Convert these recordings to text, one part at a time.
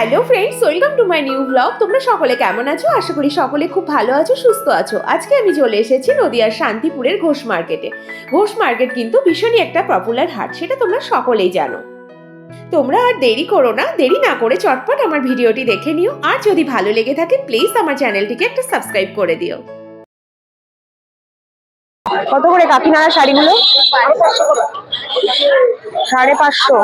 Hello friends welcome to my new blog তোমরা সকলে কেমন আছো? আশা করি সকলে খুব ভালো আছো, সুস্থ আছো। আজকে আমি চলে এসেছি নদিয়ার শান্তিপুরের ঘোষ মার্কেটে। ঘোষ মার্কেট কিন্তু ভীষণই একটা পপুলার হাট, সেটা তোমরা সকলেই জানো। তোমরা আর দেরি করো না, দেরি না করে চটপট আমার ভিডিওটি দেখে নিও। আর যদি ভালো লেগে থাকে প্লিজ আমার চ্যানেলটিকে একটা সাবস্ক্রাইব করে দিও। কত করে কাকিনাড়া শাড়িগুলো? সাড়ে পাঁচশো।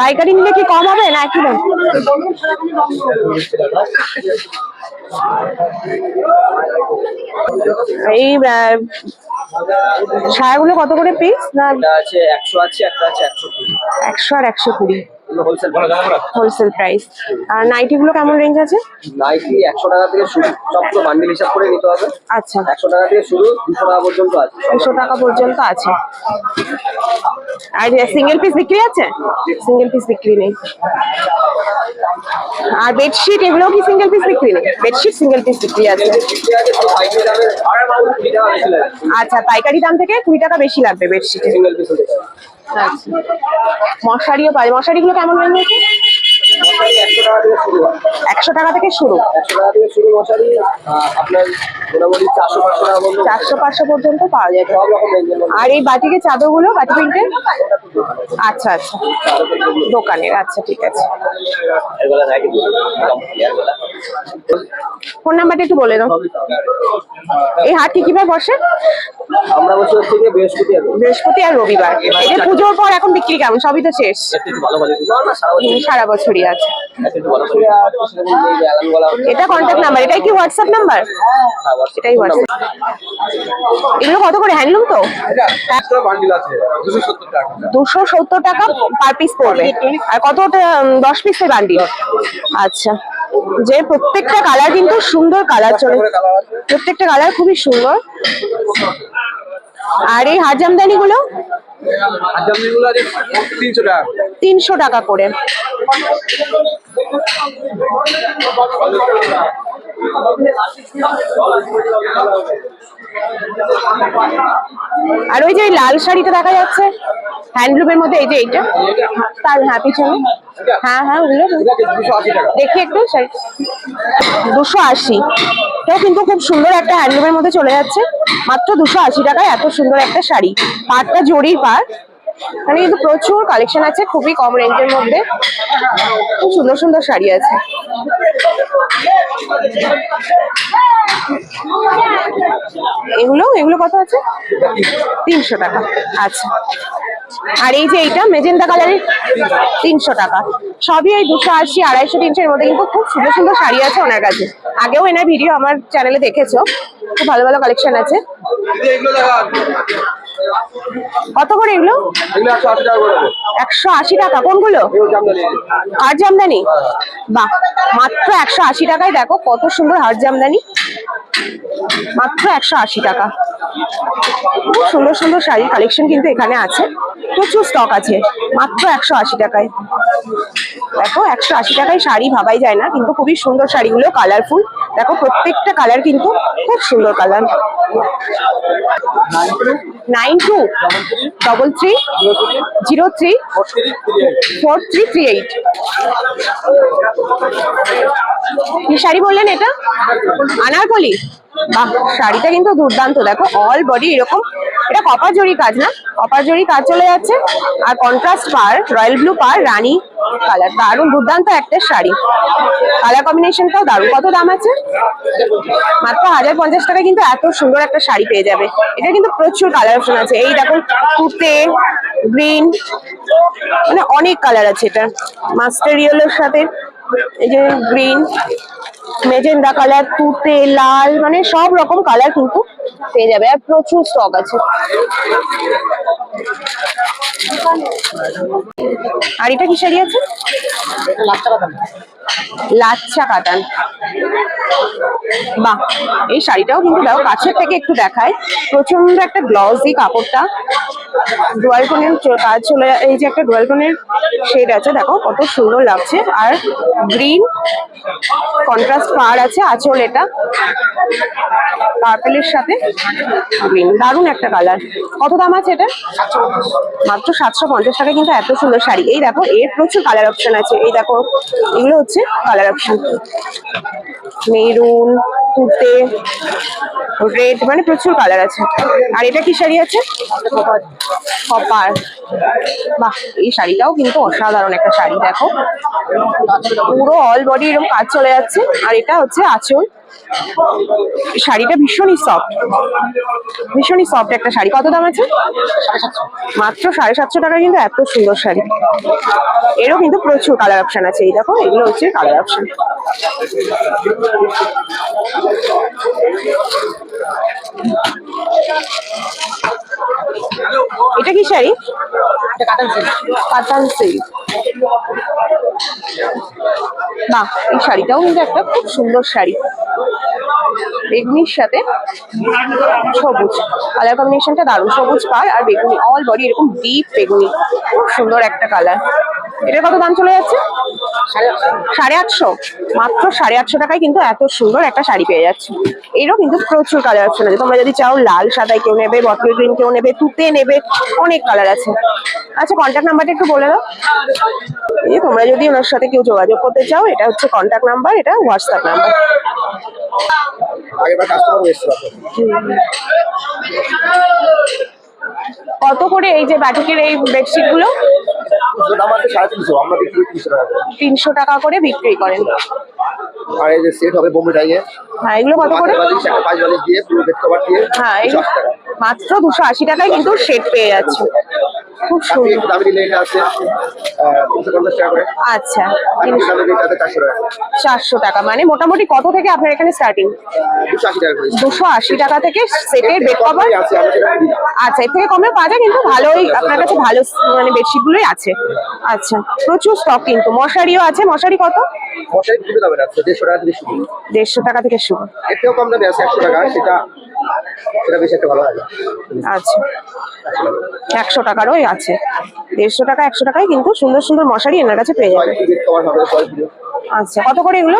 পাইকারি নিলে কি কম হবে না একই দাম? এই সায়াগুলো কত করে পিস না আছে একশো আছে একটা আছে একশো একশো আর একশো কুড়ি। হোলসেল হোলসেল প্রাইস আর নাইটি গুলো কেমন রেঞ্জ আছে? নাইটি একশো টাকা থেকে শুরু। সবগুলো বান্ডিল হিসাব করে নিতে হবে। আচ্ছা। একশো টাকা থেকে শুরু দুশো টাকা পর্যন্ত আছে। দুশো টাকা পর্যন্ত আছে। আর সিঙ্গেল পিস বিক্রি আছে? সিঙ্গেল পিস বিক্রি নেই। আর বেডশিট এগুলো কি সিঙ্গেল পিস বিক্রি? নেই বেডশিট সিঙ্গেল পিস বিক্রি আছে। আচ্ছা পাইকারি দাম থেকে কুড়ি টাকা বেশি লাগবে বেডশিট আচ্ছা। মশারিও পাই মশারিগুলো কেমন রেঞ্জ আছে একশো টাকা থেকে শুরু। চারশো পাঁচশো পর্যন্ত পাওয়া মধ্যে আর এই বাটিকে চাদরগুলো, বাটি প্রিন্টের? আচ্ছা আচ্ছা। দোকানের আচ্ছা ঠিক আছে। ফোন নাম্বারটা একটু বলে দাও। এই হাট কি কীভাবে বসে? আমরা বসে গিয়ে বৃহস্পতি আর বৃহস্পতি আর রবিবার। এই যে পুজোর পর এখন বিক্রি কেমন? সবই তো শেষ। একটু ভালো ভালো না না সারা বছরই। আছে। একটু ভালো করে সেরকম এই যে অ্যালার্মগুলো এটা কন্ট্যাক্ট নাম্বার এটাই কি হোয়াটসঅ্যাপ নাম্বার হ্যাঁ, এটাই হোয়াটসঅ্যাপ এগুলো কত করে? হ্যান্ডলুম তো? একটা বান্ডিল আছে দুশো সত্তর টাকা। পার পিস পড়বে। আর কতটা উম, দশ পিসের বান্ডিল আচ্ছা। যে প্রত্যেকটা কালার কিন্তু সুন্দর কালার চলে। প্রত্যেকটা কালার খুবই সুন্দর। আর এই হাজামদানি গুলো তিনশো টাকা করে। আর ওই যে লাল শাড়িটা দেখা যাচ্ছে হ্যান্ডলুমের মধ্যে এই যে এইটা, তার হ্যাঁ পিছনে। হ্যাঁ হ্যাঁ ওগুলো দেখি একটু দুশো আশি। এটাও কিন্তু খুব সুন্দর একটা হ্যান্ডলুমের মধ্যে চলে যাচ্ছে। মাত্র দুশো আশি টাকায় এত সুন্দর একটা শাড়ি। পাটটা জরির পাট। এখানে কিন্তু প্রচুর কালেকশন আছে, খুবই কম রেঞ্জের মধ্যে। খুব সুন্দর সুন্দর শাড়ি আছে। এগুলো এগুলো কত আছে? তিনশো টাকা। আচ্ছা। আর এই যে এইটা, মেজেন্টা কালারের তিনশো টাকা। সবই ওই দুশো আশি, আড়াইশো, তিনশো এর মধ্যে কিন্তু খুব সুন্দর সুন্দর শাড়ি আছে ওনার কাছে। আগেও এনার ভিডিও আমার চ্যানেলে দেখেছ। খুব ভালো ভালো কালেকশন আছে। কত করে এগুলো? একশো আশি টাকা কোনগুলো? এগুলো জামদানি বাহ মাত্র একশো আশি টাকায় দেখো কত সুন্দর হার জামদানি মাত্র একশো আশি টাকা। খুব সুন্দর সুন্দর শাড়ির কালেকশন কিন্তু এখানে আছে। প্রচুর স্টক আছে। মাত্র একশো আশি টাকায়। দেখো একশো আশি টাকায় শাড়ি ভাবাই যায় না কিন্তু খুবই সুন্দর শাড়িগুলো কালারফুল দেখো, প্রত্যেকটা কালার কিন্তু খুব সুন্দর colour nine two double three zero three four three three eight কি শাড়ি বললেন এটা? আনারকলি? বাহ, শাড়িটা কিন্তু দুর্দান্ত। দেখো অল বডি এরকম, এটা কপার জরি কাজ না? কপার জরি কাজ চলে যাচ্ছে। আর কন্ট্রাস্ট পার রয়্যাল ব্লু পার, রানী কালার দারুণ, দুর্দান্ত একটা শাড়ি। কালার কম্বিনেশনটাও দারুণ। কত দাম আছে? মাত্র হাজার পঞ্চাশ টাকায় কিন্তু এত সুন্দর একটা শাড়ি পেয়ে যাবে। এটা কিন্তু প্রচুর কালার অপশন আছে। এই দেখো, কুর্তে গ্রিন মানে অনেক কালার আছে এটা। মাস্টার ইয়েলোর সাথে, এই যে গ্রিন মেজেন্ডা কালার তুতে লাল মানে সব রকম কালার কিন্তু পেয়ে যাবে। আর প্রচুর স্টক আছে। আর এটা কি শাড়ি আছে? লাচ্চা কাতান বাহ, এই শাড়িটাও কিন্তু দেখো, কাছের থেকে একটু দেখায়। প্রচণ্ড একটা গ্লসি কাপড়টা। ডুয়াল টোনের কাজ চলে এই যে একটা ডুয়াল টোনের শেড আছে, দেখো, কত সুন্দর লাগছে। আর গ্রিন কন্ট্রাস্ট পার আছে, আঁচল এটা। পার্পেলের সাথে গ্রিন দারুণ একটা কালার কত দাম আছে এটা? মাত্র সাতশো পঞ্চাশ টাকা কিন্তু এত সুন্দর শাড়ি। এই দেখো, এর প্রচুর কালার অপশন আছে। এই দেখো, এগুলো হচ্ছে কালার অপশন মেরুন, তুতে রেড মানে প্রচুর কালার আছে। আর এটা কি শাড়ি আছে? কপার বাহ, এই শাড়িটাও কিন্তু অসাধারণ একটা শাড়ি, দেখো। পুরো অল বডি এরকম কাজ চলে যাচ্ছে। আর এটা হচ্ছে আঁচল। শাড়িটা ভীষণই সফট ভীষণই সফট একটা শাড়ি। কত দাম আছে? মাত্র সাড়ে সাতশো টাকা কিন্তু এত সুন্দর শাড়ি। এরও কিন্তু প্রচুর কালার অপশন আছে। এই দেখো, এগুলো হচ্ছে কালার অপশন এটা কি শাড়ি? কাতান সিল্ক বাহ, এই শাড়িটাও কিন্তু একটা খুব সুন্দর শাড়ি। বেগুনির সাথে সবুজ। কালার কম্বিনেশনটা দারুণ সবুজ পার, আর বেগুনি অল বডি এরকম ডিপ বেগুনি, খুব সুন্দর একটা কালার এটার কত দাম চলে যাচ্ছে? সাড়ে আটশো। মাত্র সাড়ে আটশো টাকায় কিন্তু এত সুন্দর একটা শাড়ি পেয়ে যাচ্ছে। এরও কিন্তু প্রচুর কালার আছে। তোমরা যদি চাও, লাল সাদায় কেউ নেবে বটল গ্রিন কেউ নেবে, তুতে নেবে, অনেক কালার আছে। আচ্ছা কন্ট্যাক্ট নাম্বারটা একটু বলে দাও। এই তোমরা যদি ওনার সাথে কেউ যোগাযোগ করতে চাও, এটা হচ্ছে কন্ট্যাক্ট নাম্বার এটা হোয়াটসঅ্যাপ নাম্বার আগেরবার কাস্টমার এসেছিল কত করে এই যে বাটিকের এই বেডশিটগুলো তিনশো টাকা করে। বিক্রি করেন। আর এই যে সেট হবে বোম্বে টাইয়ে। হ্যাঁ এগুলো কত করে? পাঁচ বালিশ দিয়ে পুরো বেড কভার দিয়ে হ্যাঁ মাত্র দুশো আশি টাকায় কিন্তু সেট পেয়ে যাচ্ছে। খুব সুন্দর। দামি নিলে এটা আছে আহ, তিনশো পঞ্চাশ টাকা করে। আচ্ছা। চারশো টাকা মানে মোটামুটি কত থেকে আপনার এখানে স্টার্টিং দুশো আশি টাকা থেকে সেটের বেড কভার। আচ্ছা এর থেকে কমে পাওয়া যায় কিন্তু ভালোই আপনার কাছে ভালো মানে বেডশিট গুলোই আছে। আচ্ছা প্রচুর স্টক কিন্তু। মশারিও আছে। মশারি কত? মশারি খুবই দামের আছে দেড়শো টাকা থেকে শুরু। দেড়শো টাকা থেকে শুরু। এর কম দামে আছে একশো টাকা সেটা সেটা বেশি একটা ভালো লাগে। আচ্ছা। একশো টাকারও আছে। দেড়শো টাকা একশো টাকায় কিন্তু সুন্দর সুন্দর মশারি এনার কাছে পেয়ে যাবে আচ্ছা কত করে এগুলো?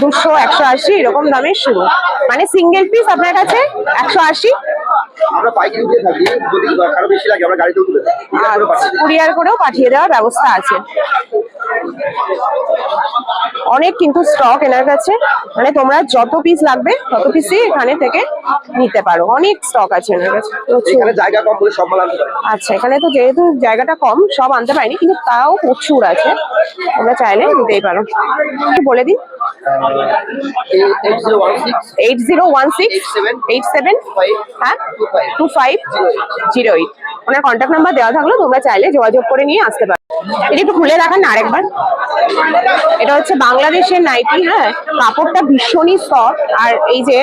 দুশো দাম একশো আশি এরকম দামের শুরু। মানে সিঙ্গেল পিস আপনার কাছে একশো আশি? আমরা পাইকারি দিয়ে থাকি যদি কারও বেশি লাগে আমরা গাড়িতেও তুলে দিই। আর করে পাঠিয়ে দিই। কুরিয়ার করেও পাঠিয়ে দেওয়ার ব্যবস্থা আছে। অনেক কিন্তু স্টক এনার কাছে। মানে তোমরা যত পিস লাগবে তত পিসই এখানে থেকে নিতে পারো। অনেক স্টক আছে এনার কাছে। এখানে জায়গা কম বলে সব মাল আনতে আচ্ছা এখানে তো যেহেতু জায়গাটা কম সব আনতে পারিনি কিন্তু তাও প্রচুর আছে। তোমরা চাইলে নিতেই পারো। একটু বলে দিন eight zero one six. Eight seven হ্যাঁ? Two five. Zero eight. Owner contact number দেওয়া থাকল তোমরা চাইলে যোগাযোগ করে নিয়ে আসতে পারো। এটা একটু খুলে দেখান না আরেকবার। এটা হচ্ছে বাংলাদেশের নাইটি হ্যাঁ? কাপড়টা ভীষণই সফট আর এই যে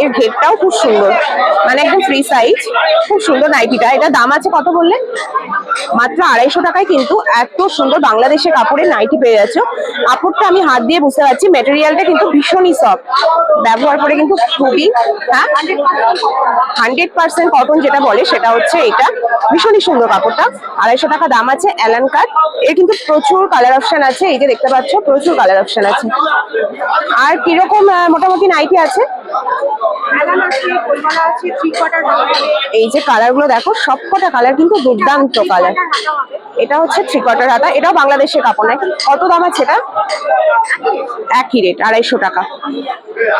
এর ঘেরটাও খুব সুন্দর। মানে একদম ফ্রি সাইজ খুব সুন্দর নাইটিটা। এটা দাম আছে কত বললে মাত্র আড়াইশো টাকায় কিন্তু এত সুন্দর বাংলাদেশের কাপড়ের নাইটি পেয়ে যাচ্ছ। কাপড়টা আমি হাত দিয়ে বুঝতে পারছি মেটেরিয়ালটা কিন্তু ভীষণই সফট ব্যবহার করে কিন্তু খুবই হ্যাঁ? হান্ড্রেড পার্সেন্ট কটন যেটা বলে, সেটা হচ্ছে এটা। ভীষণই সুন্দর কাপড়টা। আড়াইশো টাকা দাম আছে অ্যালান কাট এর কিন্তু প্রচুর কালার অপশন আছে, এই যে দেখতে পাচ্ছ, প্রচুর কালার অপশন আছে। আর কীরকম মোটামুটি নাইটি আছে? এই যে কালারগুলো দেখো, সবকটা কালার কিন্তু দুর্দান্ত কালার এটা হচ্ছে থ্রি কোয়ার্টার হাতা, এটাও বাংলাদেশের কাপড়, নাকি? কত দাম আছে এটা? একই রেট আড়াইশো টাকা।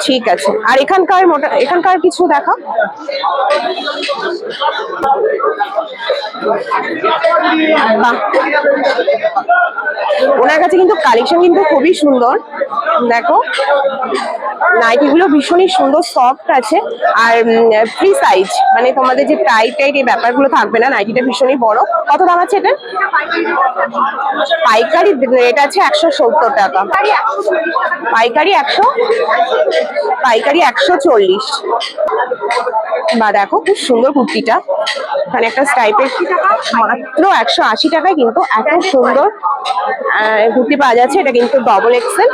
ঠিক আছে। আর এখানকার মোটা, এখানকার কিছু দেখা ওনার কাছে কিন্তু কালেকশন কিন্তু খুবই সুন্দর। দেখো। নাইটিগুলো ভীষণই সুন্দর সফট আছে। আর ফ্রি সাইজ মানে তোমাদের যে টাইট টাইট এই ব্যাপারগুলো থাকবে না নাইটিটা ভীষণই বড়। কত দাম আছে এটা? পাইকারি রেট আছে একশো সত্তর টাকা। পাইকারি একশো পাইকারি একশো চল্লিশ। বা দেখো, খুব সুন্দর কুর্তিটা। এখানে একটা স্টাইপের মাত্র একশো আশি টাকায় কিন্তু এত সুন্দর কুর্তি পাওয়া যাচ্ছে। এটা কিন্তু ডবল এক্সেল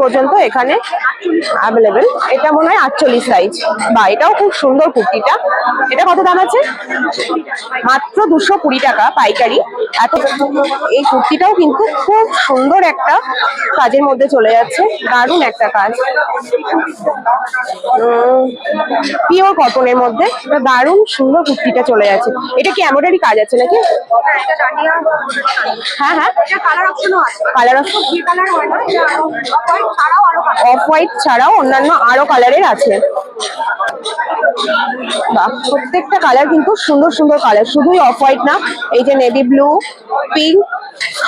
পর্যন্ত এখানে অ্যাভেলেবেল এটা মনে হয় আটচল্লিশ সাইজ বা এটাও খুব সুন্দর কুর্তিটা। এটা কত দাম আছে? মাত্র দুশো কুড়ি টাকা পাইকারি। এত এই কুর্তিটাও কিন্তু খুব সুন্দর একটা কাজের মধ্যে চলে যাচ্ছে। দারুণ একটা কাজ। পিওর কটনের মধ্যে দারুণ সুন্দর কুর্তিটা চলে যাচ্ছে। এটা কি এমব্রয়ডারি কাজ আছে নাকি? হ্যাঁ হ্যাঁ। কালার অপশন অফ হোয়াইট ছাড়াও অন্যান্য আরও কালারের আছে। বাহ, প্রত্যেকটা কালার কিন্তু সুন্দর সুন্দর কালার শুধুই অফ হোয়াইট না, এই যে নেভি ব্লু পিঙ্ক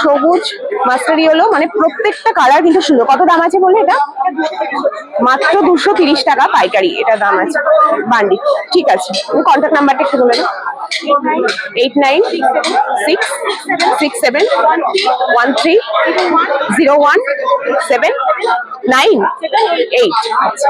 সবুজ মাস্টার হলো মানে প্রত্যেকটা কালার কিন্তু সুন্দর। কত দাম আছে বলে এটা? মাত্র দুশো তিরিশ টাকা পাইকারি, এটা দাম আছে। বান্ডি, ঠিক আছে কন্ট্যাক্ট নাম্বারটা একটু বলে দাও। Eight nine six six seven one three zero one seven nine eight. আচ্ছা